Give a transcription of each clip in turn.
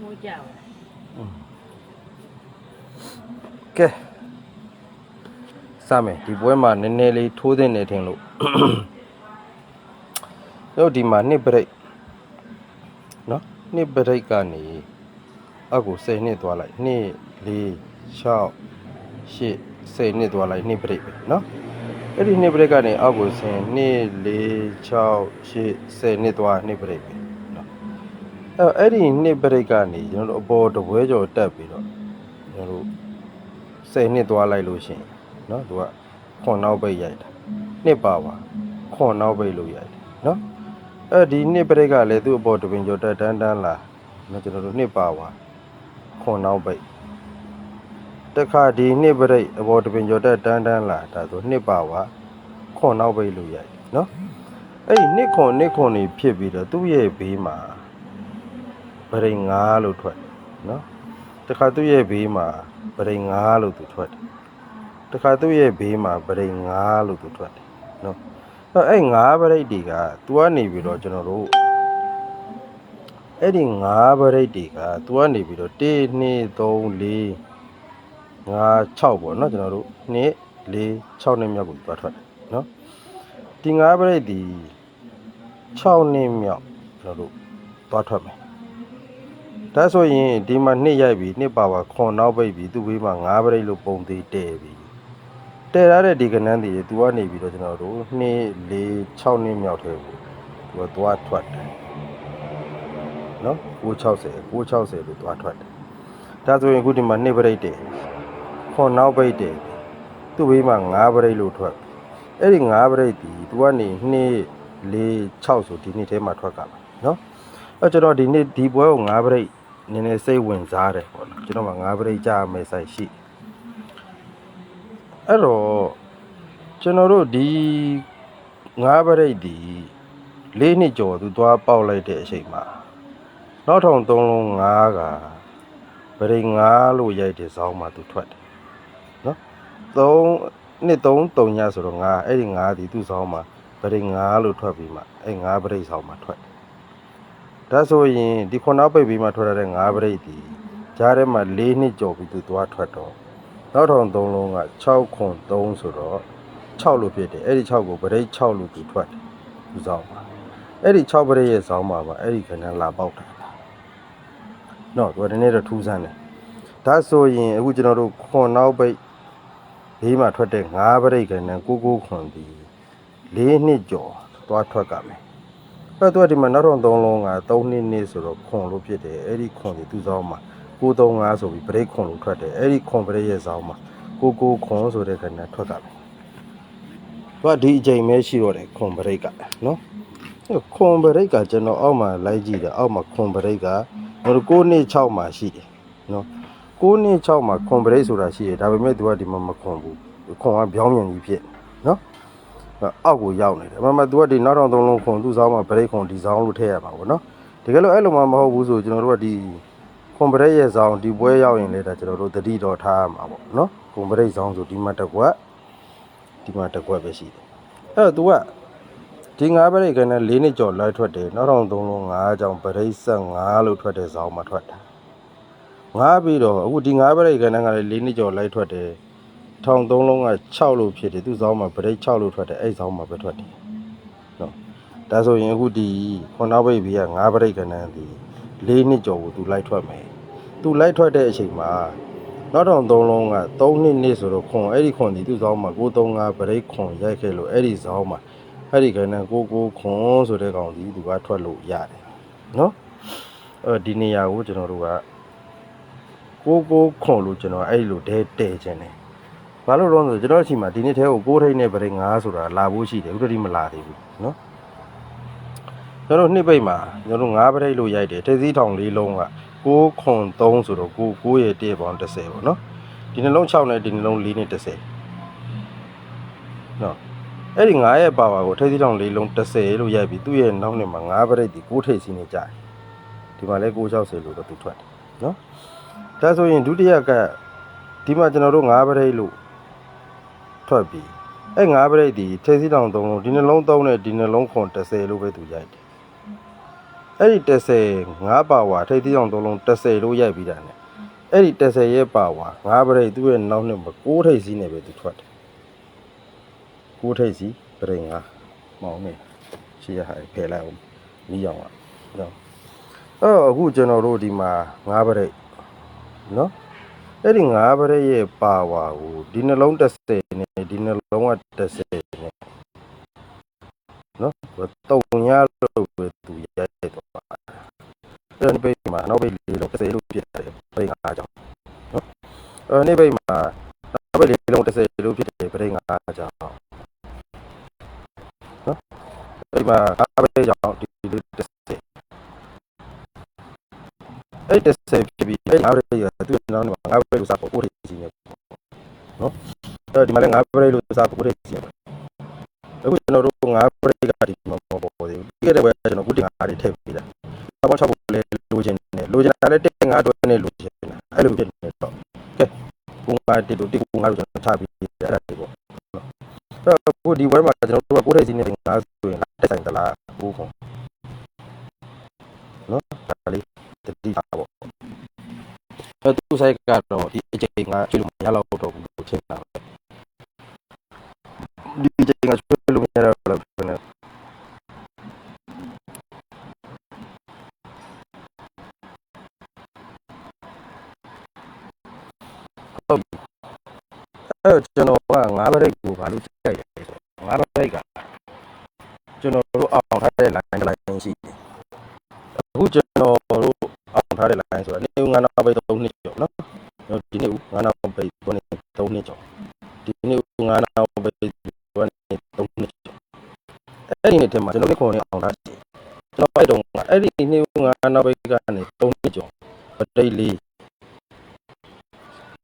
မိုးကြောက်ကဲစမယ်ဒီပွဲမှာနည်းနည်းလေးထိုးတဲ့နေထင်လို့တို့ဒီမှာနှစ်ပရိတ်နော်နှစ်ပရိတ်ကနေအကူ10နှစ်သွားလိုက်2 4 6 8 10နှစ်သွားလိုက်နှစ်ပရိတ်ပဲနော်အဲ့ဒီနှစ်ပရိတ်ကနေအောက်ကိုဆင်း2 4 6 8 10နှစ်သွားနှစ်ပရိတ်ပဲနော် အဲ့အဲ့ဒီနှစ်ပရိတ်ကနေကျွန်တော်တို့အပေါ်တပွဲကျော်တက်ပြီးတော့ကျွန်တော်တို့ 10နှစ်သွားလိုက်လို့ရှိရင်เนาะသူကခွန်နောက်ပိတ်ရိုက်တာနှစ်ပါပါခွန်နောက်ပိတ်လို့ရိုက်တယ်เนาะအဲဒီနှစ်ပရိတ်ကလည်းသူ့အပေါ်တပင်ကျော်တက်တန်းတန်းလာเนาะကျွန်တော်တို့နှစ်ပါပါခွန်နောက်ပိတ်တခါဒီနှစ်ပရိတ်အပေါ်တပင်ကျော်တက်တန်းတန်းလာဒါဆိုနှစ်ပါပါခွန်နောက်ပိတ်လို့ရိုက်တယ်เนาะအဲ့ဒီနှစ်ခွန်နှစ်ခွန်နေဖြစ်ပြီးတော့သူ့ရဲ့ဘေးမှာ ဗရိန်9လို့ထွက်နော်တခါသူ့ရဲ့ဘေးမှာဗရိန်9လို့သူထွက်တယ်တခါသူ့ရဲ့ဘေးမှာဗရိတ်9လို့သူထွက်တယ်နော်အဲ့9ဗရိတ်တွေကသူကနေပြီးတော့ကျွန်တော်တို့အဲ့ဒီ9ဗရိတ်တွေကသူကနေပြီးတော့1 2 3 4 5 6ပေါ့နော်ကျွန်တော်တို့1 4 6နဲ့မြောက်ကိုသွားထွက်တယ်နော်ဒီ9ဗရိတ်ဒီ6နဲ့မြောက်ကျွန်တော်တို့သွားထွက်မယ် ဒါဆိုရင်ဒီမှာနှစ်ရိုက်ပြီနှစ်ပါပါခွန်နောက်ပိတ်ပြီသူ့ဘေးမှာ၅ပရိတ်လို့ပုံသေးတဲ့ပြီတဲ့ရတဲ့ဒီကနန်းတွေသူကနေပြီးတော့ကျွန်တော်တို့2 4 6နှစ်မြောက်ထဲကိုသူကသွားထွက်တယ်နော်960 960လို့သွားထွက်တယ်ဒါဆိုရင်အခုဒီမှာနှစ်ပရိတ်တဲ့ခွန်နောက်ပိတ်တဲ့သူ့ဘေးမှာ၅ပရိတ်လို့ထွက်အဲ့ဒီ၅ပရိတ်ဒီသူကနေ2 4 6ဆိုဒီနှစ်ထဲမှာထွက်ကမှာနော်အဲ့ကျွန်တော်ဒီနေ့ဒီပွဲကို9ပရိတ် နည်းနည်းစိတ်ဝင်စားတယ်ပေါ့နော်ကျွန်တော်က9ပရိတ်ကြားမယ်ဆိုင်ရှိအဲ့တော့ကျွန်တော်တို့ဒီ9ပရိတ်ဒီ၄နှစ်ကျော်သူသွားပေါက်လိုက်တဲ့အချိန်မှာနောက်ထောင်3လုံး9ကပရိတ်9လို့ရိုက်တဲ့ဇောင်းမှာသူထွက်တယ်နော်3နှစ်3 3ညဆိုတော့9အဲ့ဒီ9ဒီသူ့ဇောင်းမှာပရိတ်9လို့ထွက်ပြီးမှအဲ့9ပရိတ်ဇောင်းမှာထွက်တယ် ဒါဆိုရင်ဒီခုနောက်ပိတ်ပြီးမှထွက်ရတဲ့၅ပရိတ်ဒီကြားထဲမှာ၄နှစ်ကျော်ပြီးသူသွားထွက်တော့နောက်ထောင်၃လုံးက6ခွန်3ဆိုတော့6လို့ဖြစ်တယ်အဲ့ဒီ6ကိုပရိတ်6လို့သူထွက်တယ်သူဆောင်ပါအဲ့ဒီ6ပရိတ်ရဲ့ဆောင်ပါပါအဲ့ဒီခဏလာပေါက်တာနော်သူကဒီနေ့တော့ထူးဆန်းတယ်ဒါဆိုရင်အခုကျွန်တော်တို့ခွန်နောက်ပိတ်ဘေးမှာထွက်တဲ့၅ပရိတ်ခဏကိုကိုခွန်ဒီ၄နှစ်ကျော်သွားထွက်ကမယ် အဲ့တော့ဒီမှာနောက်တော့3လုံးက3နှစ်နှစ်ဆိုတော့ခွန်လို့ဖြစ်တယ်အဲ့ဒီခွန်ဒီသူ့ဆောင်မှာ935ဆိုပြီးဘရိတ်ခွန်လို့ထွက်တယ်အဲ့ဒီခွန်ဘရိတ်ရဲ့ဆောင်မှာ99ခွန်ဆိုတဲ့ခဏထွက်ကမယ်သူကဒီအချိန်ပဲရှိတော့တယ်ခွန်ဘရိတ်ကနော်အဲ့ခွန်ဘရိတ်ကကျွန်တော်အောက်မှာလိုက်ကြည့်တယ်အောက်မှာခွန်ဘရိတ်က9နှစ်6မှာရှိတယ်နော်9နှစ်6မှာခွန်ဘရိတ်ဆိုတာရှိတယ်ဒါပေမဲ့သူကဒီမှာမခွန်ဘူးခွန်ကပြောင်းပြန်ကြီးဖြစ်နော် အောက်ကိုရောက်နေတယ်အမှန်မှ तू ကဒီနောက်တော့သုံးလုံးခွန်သူ့ဆောင်မှာဗရိတ်ခွန်ဒီဆောင်လို့ထည့်ရမှာပေါ့နော်တကယ်လို့အဲ့လိုမှမဟုတ်ဘူးဆိုကျွန်တော်တို့ကဒီခွန်ဗရိတ်ရဲ့ဆောင်ဒီပွဲရောက်ရင်လည်းဒါကျွန်တော်တို့တတိတော်ထားရမှာပေါ့နော်ခွန်ဗရိတ်ဆောင်ဆိုဒီမှာတစ်ကွက်ဒီမှာတစ်ကွက်ပဲရှိတယ်အဲ့တော့ तू ကဒီငါးဗရိတ်ကနဲ့၄နှစ်ကျော်လိုက်ထွက်တယ်နောက်တော့သုံးလုံး၅ကြောင်ဗရိတ်ဆက်၅လို့ထွက်တဲ့ဆောင်မှာထွက်တာငါးပြီးတော့အခုဒီငါးဗရိတ်ကနဲ့ကလည်း၄နှစ်ကျော်လိုက်ထွက်တယ် ထောင်သုံးလုံးက6လို့ဖြစ်တယ်သူ့ဇောင်းမှာဗရိတ်6လို့ထွက်တယ်အဲ့ဇောင်းမှာပဲထွက်တယ်နော်ဒါဆိုရင်အခုဒီခွန်နောက်ဘိတ်ဘီက9ဗရိတ်ကနန်းဒီ၄နှစ်ကျော်ကိုသူလိုက်ထွက်မယ်သူလိုက်ထွက်တဲ့အချိန်မှာနောက်ထောင်သုံးလုံးက3နှစ်နှစ်ဆိုတော့ခွန်အဲ့ဒီခွန်ဒီသူ့ဇောင်းမှာ935ဗရိတ်ခွန်ရိုက်ခဲ့လို့အဲ့ဒီဇောင်းမှာအဲ့ဒီကနန်း99ခွန်ဆိုတဲ့ကောင်ဒီသူကထွက်လို့ရတယ်နော်အဲ့ဒီနေရာကိုကျွန်တော်တို့က99ခွန်လို့ကျွန်တော်အဲ့ဒီလိုတဲတဲခြင်းတယ် ဘာလို့တော့ဆိုကျွန်တော်ရှိမှဒီနှစ်ထဲကို6ထိတ်နဲ့ဗရိတ်9ဆိုတာလာဖို့ရှိတယ်ဥတ္တရီမလာသေးဘူးနော်ကျွန်တော်နှစ်ပိတ်မှာကျွန်တော်9ဗရိတ်လို့ရိုက်တယ်ထစည်းထောင်၄လုံးက6ခွန်3ဆိုတော့9 9ရဲ့1ပေါင်း30ပေါ့နော်ဒီနှလုံး6နဲ့ဒီနှလုံး4နဲ့30နော်အဲ့ဒီ9ရဲ့ပါဝါကိုထစည်းထောင်၄လုံး30လို့ရိုက်ပြီးသူ့ရဲ့နောက်နှစ်မှာ9ဗရိတ်ဒီ6ထိတ်စီးနေကြတယ်ဒီမှာလဲ660လို့တော့သူထွက်တယ်နော်ဒါဆိုရင်ဒုတိယကဒီမှာကျွန်တော်တို့9ဗရိတ်လို့ ထွက်ပြီးအဲ့ငါးပရိတ်ဒီထေးစီတောင်သုံးလုံးဒီနှလုံးသုံးနဲ့ဒီနှလုံးခွန်30လို့ပဲသူရိုက်တယ် အဲ့ဒီ30ငါးပါဝါထိပ်သီးအောင်သုံးလုံး30လို့ရိုက်ပြီးတာ ਨੇ အဲ့ဒီ30ရဲ့ပါဝါငါးပရိတ်သူ့ရဲ့နောက်နှစ်မှာ6ထိပ်စီးနေပဲသူထွက်တယ်6ထိပ်စီးပရိတ်ငါမောင်းနေရှေ့ရဟာဖယ်လိုက်အောင်မီးအောင်อ่ะနော်အဲ့တော့အခုကျွန်တော်တို့ဒီမှာငါးပရိတ်နော်အဲ့ဒီငါးပရိတ်ရဲ့ပါဝါကိုဒီနှလုံး30နဲ့ဒီနှလုံးက 30နဲ့နော်တုံရလို့ပဲသူရိုက်တော့အဲ့ဒီပိတ်မှာနောက်ပိတ်လေးလုံး30လို့ပြစ်တယ်ပိတ်ငါးကြောင့်နော်အဲ့ဒီပိတ်မှာနောက်ပိတ်လေးလုံး30လို့ပြစ်တယ်ပိတ်ငါးကြောင့်နော်အဲ့ဒီမှာငါးပိတ်ကြောင့်ဒီလေး30အဲ့ဒီ30ဖြစ်ပြီးအဲ့ငါးပိတ်ရသူ့နောက်မှာငါးပိတ်လို့စဖို့ဥရိကြီးနေ နော်အဲ့ဒီမှာလည်းငါးပိတ်လို့စဖို့ဥရိကြီးနေအခုကျွန်တော်တို့ငါးပိတ်ကဒီမှာပေါ်ပေါ်သေးဘူးပြီးခဲ့တဲ့ဘက်ကျွန်တော်ခုတင်ငါးတွေထည့်ပြီးတာအပေါင်း6ဖို့လေလိုချင်တယ်လိုချင်တာလည်းတင်ငါးအတွက်နဲ့လိုချင်တာအဲ့လိုဖြစ်နေတော့ကဲကိုငါတီတို့တီကိုငါတို့ကျွန်တော်ထားပြီးအဲ့ဒါတွေပေါ့အဲ့အခုဒီဝဲမှာကျွန်တော်တို့ကကိုယ်ထိုက်စီးနေငါဆိုရင်တက်ဆိုင်သလားဘူးပေါ့နော်ဒါလေးတတိတာပေါ့အဲ့သူဆိုင်ကတော့ဒီအချိန်ကကျွလို့မရတော့တော့ဘူးလို့ထင်တာ 9နောက်ပဲကနေ3နှစ်အဲ့ဒီနေ့ထဲမှာကျွန်တော်လက်ခေါ်နေအောင်လားကျွန်တော်အဲ့တုန်းကအဲ့ဒီနေ့9နောက်ပဲကနေ3နှစ်ကျော်ပတိတ်လေး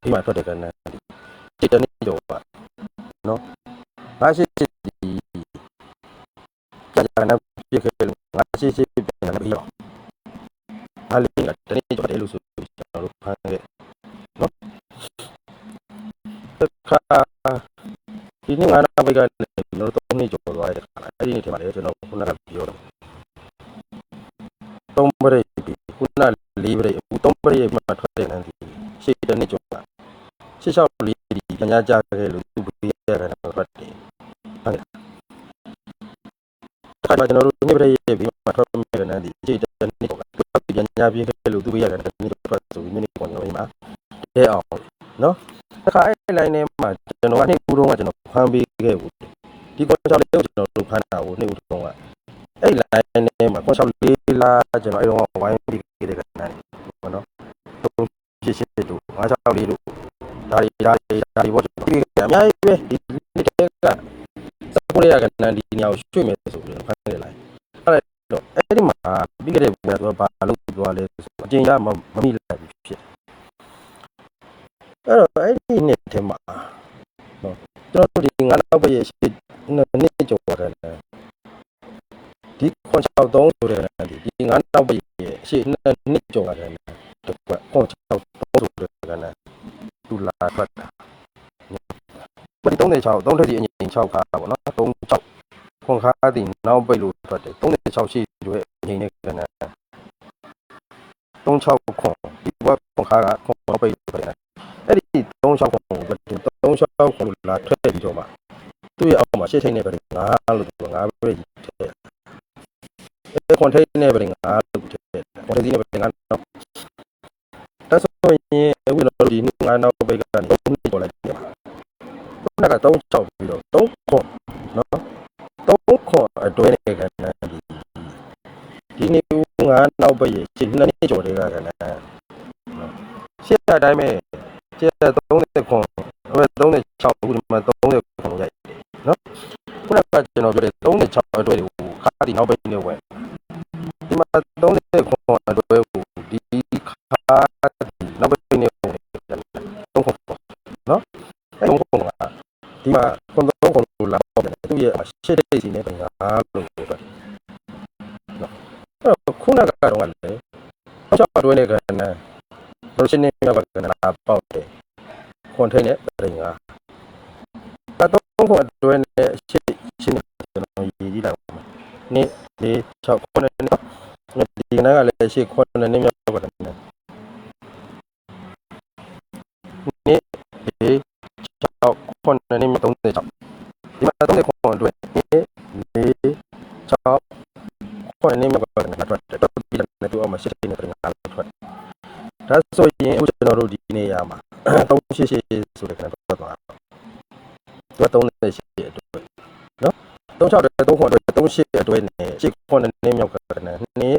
ဒီမှာထွက်တဲ့ကဏ္ဍဒီတနေ့ကျော်ပါနော်ငါရှိရှိဒီကြာကြာနာပြည့်ခဲ့လို့ငါရှိရှိပြန်လာပြီးတော့အဲ့ဒီကတနေ့ကျော်တယ်လို့ဆို ဒီနေ့ငါနောက်ဘက်ကနေကျွန်တော်တို့၃နေ့ကျော်သွားတဲ့ခါအဲ့ဒီနေ့ထဲမှာလည်းကျွန်တော်ခုနကပြောတော့သုံးပရိတ်ခုနလေးပရိတ်အခုသုံးပရိတ်မှာထွက်တဲ့နန်းဒီရှေ့တနေ့ကျော်ပါရှေ့လျှောက်လေးဒီပညာကြားခဲ့လို့သူပြရတဲ့တော့ထွက်တယ်ဟုတ်ကဲ့ဒါကကျွန်တော်တို့နေ့ပရိတ်ရဲ့ပြီးမှထွက်မဲ့နန်းဒီရှေ့တနေ့ကျော်ကပညာပြခဲ့လို့သူပြရတဲ့နေ့ထွက်ဆိုပြီးနေ့နေ့ပေါ်ကျွန်တော်ဒီမှာတဲအောင်နော် တခါအဲ့ line ထဲမှာကျွန်တော်ကနေဦးတော့ကကျွန်တော်ဖမ်းပေးခဲ့ဘူးဒီကောချောက်လေးကိုကျွန်တော်တို့ဖမ်းတာကိုနေ့ဦးတော့ကအဲ့ line ထဲမှာကောချောက်လေးလားကျွန်တော်အဲ့တော့ဝိုင်းပြီးခဲ့တဲ့ကနန်းဘောနော်ဖြစ်ဖြစ်တို့ငါးချောက်လေးတို့ဒါတွေဒါတွေဒါတွေပေါ့ကျွန်တော်ပြီးခဲ့အများကြီးပဲဒီနေ့တည်းကစပိုးရကနန်းဒီနေရာကိုရွှေ့မယ်ဆိုပြီးဖမ်းခဲ့လိုက်အဲ့တော့အဲ့ဒီမှာပြီးခဲ့တဲ့ဘယ်တော့ဘာလို့ပြောလဲဆိုအကျဉ်းရမမမိလိုက်ဘူးဖြစ်အဲ့တော့အဲ့ဒီနေ့ထဲမှာနော်ကျွန်တော်ဒီငါးနောက်ပဲရှိနှစ်ကျော်တယ်ဒီ ခွန်6 3ဆိုတဲ့ဒီငါးနောက်ပဲရှိနှစ်နှစ်ကျော်တယ်တကွခွန်6 3ဆိုတဲ့ကနသူလာထွက်တာဒီ36 3ထက်ဒီအငိမ်6ခါပါပေါ့နော်36ခွန်ခါဒီနောက်ပိတ်လို့ထွက်တယ်36ရှိရွယ်အငိမ်နဲ့ကန36ခွန်ဒီဘက်ခွန်ခါကခွန်နောက်ပိတ်လို့ထွက်တယ်အဲ့ဒီ36ခွန်ကို36ခွန်လာထွက်ပြီးတော့မှသူ့ရဲ့အောက်မှာရှစ်ထိန်နဲ့ပဲငါလို့ငါပဲထည့်အဲ ခွန်ထိန်နဲ့ပဲငါလို့ထည့်ခွန်ထိန်နဲ့ပဲငါတော့ဒါဆိုရင်အခုတော့ဒီငါနောက်ပိတ်ကနေ3နှစ်ပေါ်လိုက်တယ်ခုနက36ပြီးတော့3ခွန်နော်3ခွန်အတွဲနဲ့ကနဒီနေ့ငါနောက်ပိတ်ရဲ့ရှစ်နှစ်ကျော်တဲ့ကကနရှစ်အတိုင်းပဲရှစ်30ခွန်အဲ့36ခုဒီမှာ30ခွန်ရိုက်နော်ခုနကကျွန်တော်ပြောတဲ့36အတွဲကိုခါဒီနောက်ပိတ်နေဝယ်ဒီမှာ30ခွန်အတွဲကိုဒီခါနောက်ပိတ်နေဝယ်3ခွန်နော်အဲ့3ခွန်ကဒီမှာခွန်3ခွန်လို့လာပေါ့တယ်သူ ရဲ့ရှစ်တိတ်စီနဲ့ငါလို့ပြောတယ်နော်အဲ့ခုနကတော့လည်း36အတွဲနဲ့ကနရိုရှင်နေကကနပေါက်တယ်ခွန်ထိန်နဲ့ပြင်ငါအတော့ခွန်အတွဲနဲ့ရှစ်ရှင်းကျွန်တော်ရေးကြည့်လိုက်ပါမယ်နေ့၄6ခုနဲ့နော်ဒီကနေ့ကလည်းရှေ့ခွန်းနဲ့နေမြောက်ပါတယ်နေ့ဒီ6ခွန်းနဲ့နေမြောက်36ဒီမှာ30ခွန်းအတွက်နေ့4 6ခွန်းနဲ့နေမြောက်ပါတယ်တော့တော့ပြီးတယ်တော့မှရှေ့နေတယ်ငါထွက်ဒါဆို ရင်အခုကျွန်တော်တို့ဒီနေ့ရမှာ388ဆိုတဲ့ခဏတော့သွားတော့38အတွက်နော်36တဲ့3ခွန်းအတွက်38အတွက်နဲ့ရှေ့ခွန်းနဲ့နေမြောက်ပါတယ်နေ့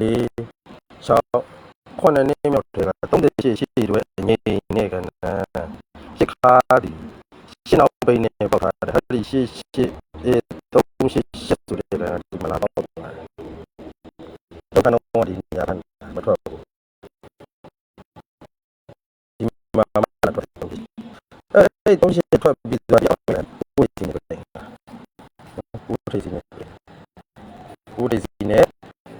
4 6ခွန်းနဲ့နေမြောက်တယ်က38ရှိအတွက်ငိမ့်နေကနရှစ်ခါဒီရှင်းအောင်ပိနေပေါ့တာအဲ့ဒီရှစ်ရှစ်အဲ38ရှစ်ဆိုတဲ့ကဒီမလာတော့ဘူးတော့ကတော့ဒီနေရာမထွက်ဘူးဒီမှာမလာတော့ဘူး အဲ့ဒီ38ထွက်ပြီးသွားရောက်တယ်ကိုယ်စီနေတယ်ကိုယ်စီနေကိုယ်စီနေ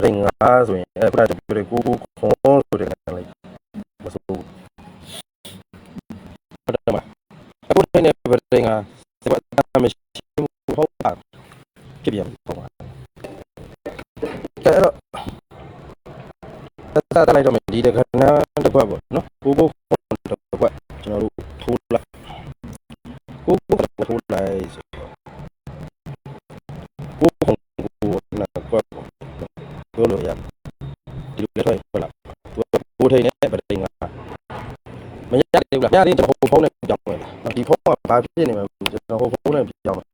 ရင်ငါဆိုရင်အဲ့ဒါပြောရကိုခွန်ဆိုတဲ့ကလေးမဆိုဘူးဟုတ်တယ်မအခုနေဗရင်ကစပတ်တမရှိဟုတ်ပါဖြစ်ပြန်ပေါ့ပါအဲ့တော့တက်တက်လိုက်တော့ဒီတခဏတစ်ခွက်ပေါ့နော်ကိုကို ရတယ်ဘူးလားညလေးကျွန်တော်ဟိုဖုန်းနဲ့ပြောင်းမယ်ဒီဖုန်းကဘာဖြစ်နေမှာကျွန်တော်ဟိုဖုန်းနဲ့ပြောင်းမယ်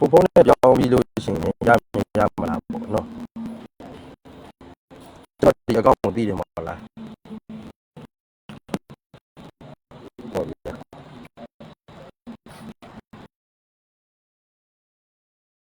ဟိုဖုန်းနဲ့ပြောင်းပြီးလို့ရှိရင်ရရမလားပေါ့နော်ကျွန်တော်ဒီအကောင့်ကိုသိတယ်မဟုတ်လား